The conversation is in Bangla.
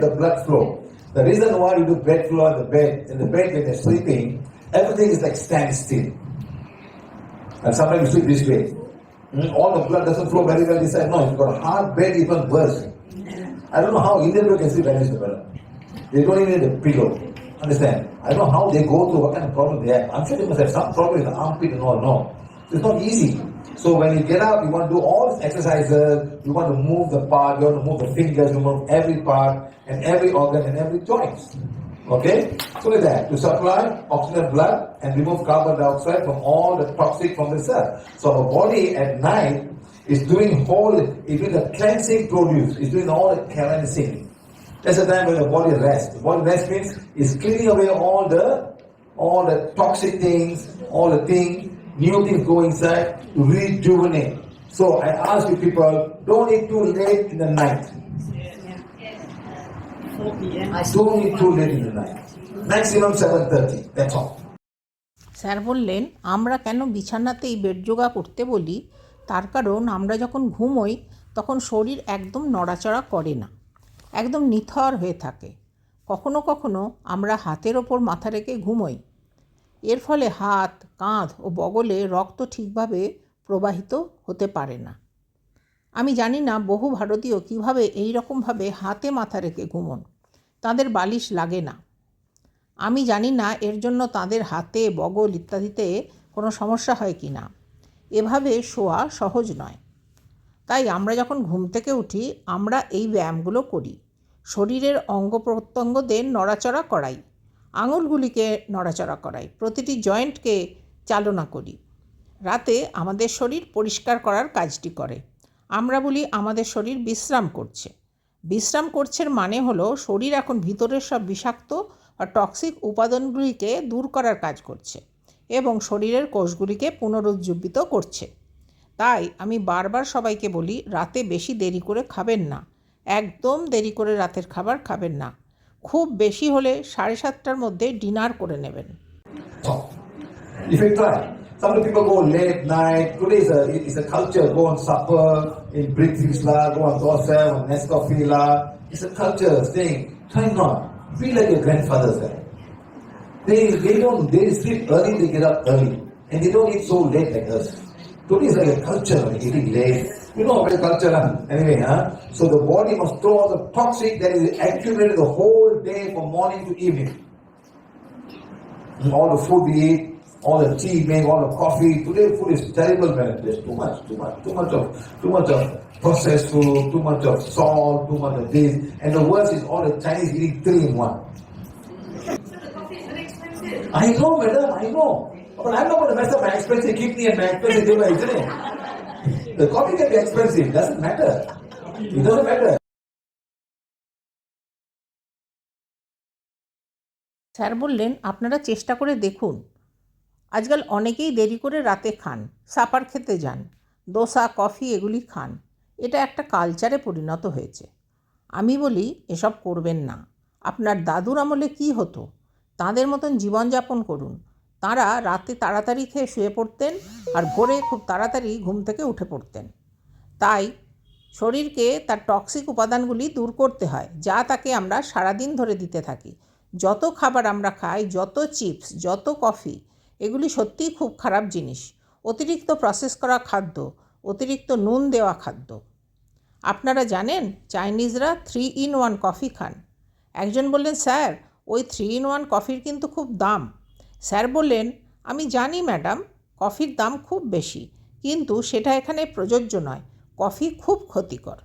the blood flow. The reason why you do blood flow in the bed, in the bed when you're sleeping, everything is like standstill. And sometimes you sleep this way. Mm, All the blood doesn't flow very well this side. No, if you've got a hard bed, even worse. I don't know how Indian people can sleep this better. They don't even need a pillow. Understand? I don't know how they go through, what kind of problem they have. I'm sure they must have some problem with the armpit and all. No. It's not easy. So when you get up, you want to do all these exercises, you want to move the part, you want to move the fingers, you move every part and every organ and every joint. Okay? So like that, to supply oxygen blood and remove carbon dioxide from all the toxic from the cell. So our body at night is doing whole, is doing the cleansing produce, is doing all the cleansing. That's the time when the body rests. What rest means is cleaning away all the all the toxic things, all the things, new things go inside to rejuvenate. So I ask you people, don't eat too late in the night. Sir বললেন আমরা কেন বিছানাতেই বেড যোগা করতে বলি? তার কারণ আমরা যখন ঘুমোই তখন শরীর একদম নড়াচড়া করে না। একদম নিথর হয়ে থাকে। কখনো কখনো আমরা হাতের ওপর মাথা রেখে ঘুমোই। এর ফলে হাত, কাঁধ ও বগলে রক্ত ঠিকভাবে প্রবাহিত হতে পারে না। আমি জানি না বহু ভারতীয় কীভাবে এই রকমভাবে হাতে মাথা রেখে ঘুমন। তাদের বালিশ লাগে না। আমি জানি না এর জন্য তাদের হাতে, বগল ইত্যাদিতে কোনো সমস্যা হয় কি না। এভাবে শোয়া সহজ নয়। তাই আমরা যখন ঘুম থেকে উঠি, আমরা এই ব্যায়ামগুলো করি। শরীরের অঙ্গ প্রত্যঙ্গদের নড়াচড়া করাই। আঙুলগুলিকে নড়াচড়া করাই, প্রতিটি জয়েন্টকে চালনা করি। রাতে আমাদের শরীর পরিষ্কার করার কাজটি করে। আমরা বলি আমাদের শরীর বিশ্রাম করছে। বিশ্রাম করছের মানে হলো শরীর এখন ভিতরের সব বিষাক্ত বা টক্সিক উপাদানগুলিকে দূর করার কাজ করছে এবং শরীরের কোষগুলিকে পুনরুজ্জীবিত করছে। তাই আমি বারবার সবাইকে বলি, রাতে বেশি দেরি করে খাবেন না। একদম দেরি করে রাতের খাবার খাবেন না। খুব বেশি হলে সাড়ে সাতটার মধ্যে ডিনার করে নেবেন all. If you try, some of the people go late night. Today is a it's a culture. Go on supper in British la, go on dosa, on Nescafe la. It's a culture thing. Try not. Be like your grandfathers. eh? They they don't they sleep early, they get up early, and they don't eat so late like us. Today is like a culture of eating late. You know about the culture huh? anyway, huh? So the body must throw all the toxic that is accumulated the whole day from morning to evening all the food we eat, all the tea make, all the coffee. Today food is terrible, man. There's too much, too much, too much of, too much of processed food, too much of salt, too much of this, and the worst is all the Chinese eating three in one. I know, madam, I know. But I'm not going to mess up my expensive kidney and my expensive liver, isn't it? The coffee can be expensive, doesn't matter. It doesn't matter. Sir বললেন, আপনারা চেষ্টা করে দেখুন। আজকাল অনেকেই দেরি করে রাতে খান, সাপার খেতে যান, দোসা, কফি এগুলি খান। এটা একটা কালচারে পরিণত হয়েছে। আমি বলি, এসব করবেন না। আপনার দাদুর আমলে কি হতো? তাদের মতন জীবনযাপন করুন। তারা রাতে তাড়াতাড়ি খেয়ে শুয়ে পড়তেন আর ভোরে খুব তাড়াতাড়ি ঘুম থেকে উঠে পড়তেন। তাই শরীরকে তার টক্সিক উপাদানগুলি দূর করতে হয়, যা তাকে আমরা সারাদিন ধরে দিতে থাকি। যত খাবার আমরা খাই, যত চিপস, যত কফি, এগুলি সত্যিই খুব খারাপ জিনিস। অতিরিক্ত প্রসেস করা খাদ্য, অতিরিক্ত নুন দেওয়া খাদ্য। আপনারা জানেন, চাইনিজরা থ্রি ইন ওয়ান কফি খান। একজন বললেন, স্যার, ওই থ্রি ইন ওয়ান কফির কিন্তু খুব দাম। স্যার বললেন, আমি জানি, ম্যাডাম, কফির দাম খুব বেশি, কিন্তু সেটা এখানে প্রযোজ্য নয়। কফি খুব ক্ষতিকর।